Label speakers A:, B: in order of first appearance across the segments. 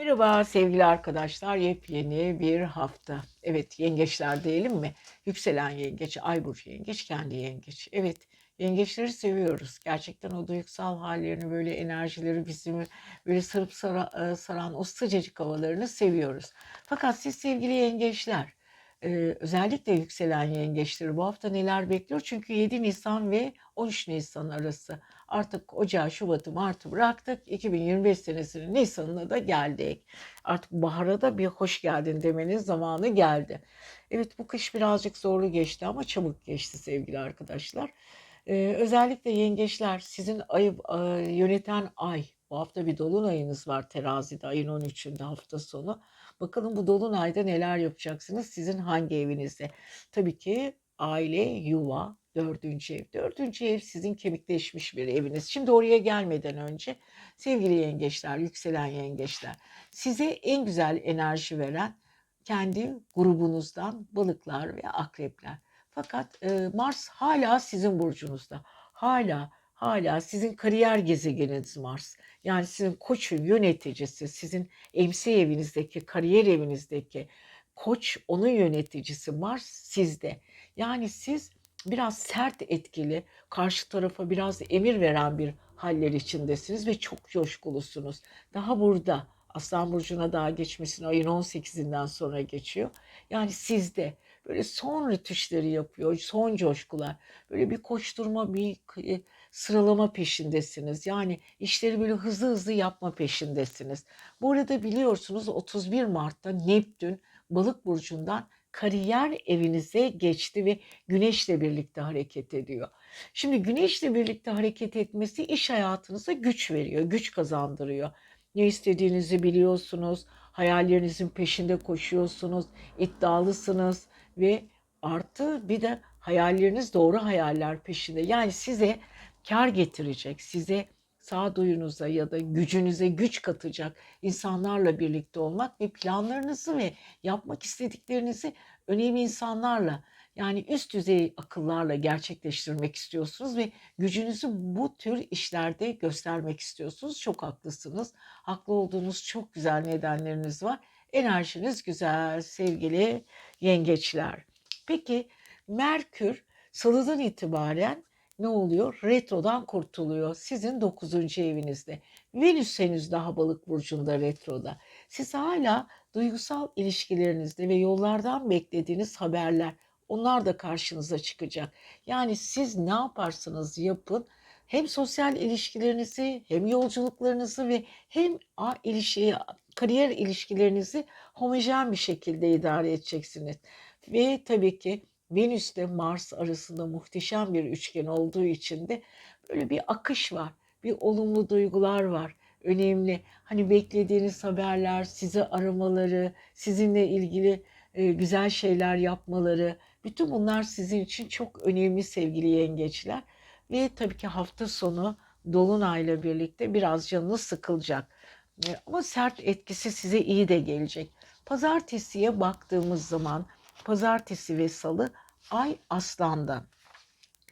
A: Merhaba sevgili arkadaşlar. Yepyeni bir hafta. Evet yengeçler diyelim mi? Yükselen yengeç, ay burcu yengeç, kendi yengeç. Evet yengeçleri seviyoruz. Gerçekten o duygusal hallerini böyle enerjileri bizim böyle sarıp e, saran o sıcacık havalarını seviyoruz. Fakat siz sevgili yengeçler e, özellikle yükselen yengeçleri bu hafta neler bekliyor? Çünkü 7 Nisan ve 13 Nisan arası Artık Ocağı, Şubat'ı, Mart'ı bıraktık. 2025 senesinin Nisan'ına da geldik. Artık bahara da bir hoş geldin demenin zamanı geldi. Evet bu kış birazcık zorlu geçti ama çabuk geçti sevgili arkadaşlar. Ee, özellikle yengeçler sizin ayı e, yöneten ay. Bu hafta bir dolunayınız var terazide ayın 13'ünde hafta sonu. Bakalım bu dolunayda neler yapacaksınız sizin hangi evinizde? Tabii ki aile, yuva, Dördüncü ev. Dördüncü ev sizin kemikleşmiş bir eviniz. Şimdi oraya gelmeden önce sevgili yengeçler, yükselen yengeçler size en güzel enerji veren kendi grubunuzdan balıklar ve akrepler. Fakat e, Mars hala sizin burcunuzda. Hala hala sizin kariyer gezegeniniz Mars. Yani sizin koçun yöneticisi, sizin emsi evinizdeki, kariyer evinizdeki koç, onun yöneticisi Mars sizde. Yani siz biraz sert etkili, karşı tarafa biraz emir veren bir haller içindesiniz ve çok coşkulusunuz. Daha burada Aslan Burcu'na daha geçmesine ayın 18'inden sonra geçiyor. Yani sizde böyle son rütüşleri yapıyor, son coşkular. Böyle bir koşturma, bir e, sıralama peşindesiniz. Yani işleri böyle hızlı hızlı yapma peşindesiniz. Bu arada biliyorsunuz 31 Mart'ta Neptün Balık burcundan kariyer evinize geçti ve güneşle birlikte hareket ediyor. Şimdi güneşle birlikte hareket etmesi iş hayatınıza güç veriyor, güç kazandırıyor. Ne istediğinizi biliyorsunuz, hayallerinizin peşinde koşuyorsunuz, iddialısınız ve artı bir de hayalleriniz doğru hayaller peşinde. Yani size kar getirecek, size sağduyunuza ya da gücünüze güç katacak insanlarla birlikte olmak ve planlarınızı ve yapmak istediklerinizi önemli insanlarla yani üst düzey akıllarla gerçekleştirmek istiyorsunuz ve gücünüzü bu tür işlerde göstermek istiyorsunuz. Çok haklısınız. Haklı olduğunuz çok güzel nedenleriniz var. Enerjiniz güzel sevgili yengeçler. Peki Merkür salıdan itibaren ne oluyor? Retrodan kurtuluyor. Sizin 9. evinizde. Venüs henüz daha balık burcunda retroda. Siz hala duygusal ilişkilerinizde ve yollardan beklediğiniz haberler onlar da karşınıza çıkacak. Yani siz ne yaparsanız yapın hem sosyal ilişkilerinizi hem yolculuklarınızı ve hem a, ilişki, kariyer ilişkilerinizi homojen bir şekilde idare edeceksiniz. Ve tabii ki Venüs ile Mars arasında muhteşem bir üçgen olduğu için de böyle bir akış var. Bir olumlu duygular var. Önemli. Hani beklediğiniz haberler, sizi aramaları, sizinle ilgili e, güzel şeyler yapmaları. Bütün bunlar sizin için çok önemli sevgili yengeçler. Ve tabii ki hafta sonu Dolunay'la birlikte biraz canınız sıkılacak. E, ama sert etkisi size iyi de gelecek. Pazartesiye baktığımız zaman pazartesi ve salı ay aslanda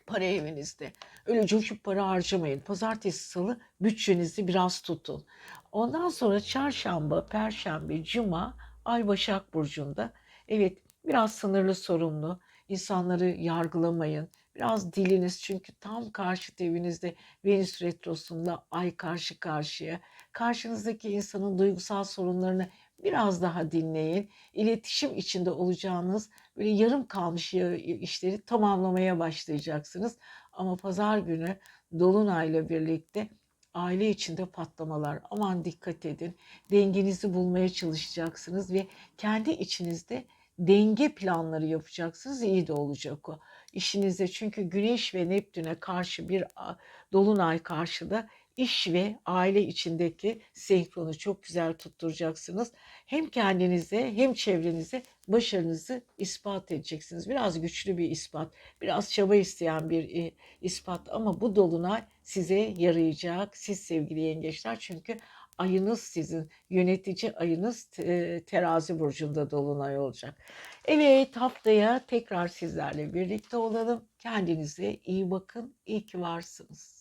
A: para evinizde. Öyle coşup para harcamayın. Pazartesi, salı bütçenizi biraz tutun. Ondan sonra çarşamba, perşembe, cuma ay Başak Burcu'nda. Evet biraz sınırlı sorumlu. İnsanları yargılamayın. Biraz diliniz çünkü tam karşı evinizde Venüs retrosunda ay karşı karşıya. Karşınızdaki insanın duygusal sorunlarını biraz daha dinleyin. İletişim içinde olacağınız böyle yarım kalmış işleri tamamlamaya başlayacaksınız. Ama pazar günü dolunayla birlikte aile içinde patlamalar. Aman dikkat edin. Dengenizi bulmaya çalışacaksınız ve kendi içinizde denge planları yapacaksınız. İyi de olacak o. İşinizde çünkü Güneş ve Neptün'e karşı bir dolunay karşıda iş ve aile içindeki senkronu çok güzel tutturacaksınız. Hem kendinize hem çevrenize başarınızı ispat edeceksiniz. Biraz güçlü bir ispat, biraz çaba isteyen bir e, ispat ama bu dolunay size yarayacak. Siz sevgili yengeçler çünkü ayınız sizin yönetici ayınız terazi burcunda dolunay olacak. Evet haftaya tekrar sizlerle birlikte olalım. Kendinize iyi bakın. İyi ki varsınız.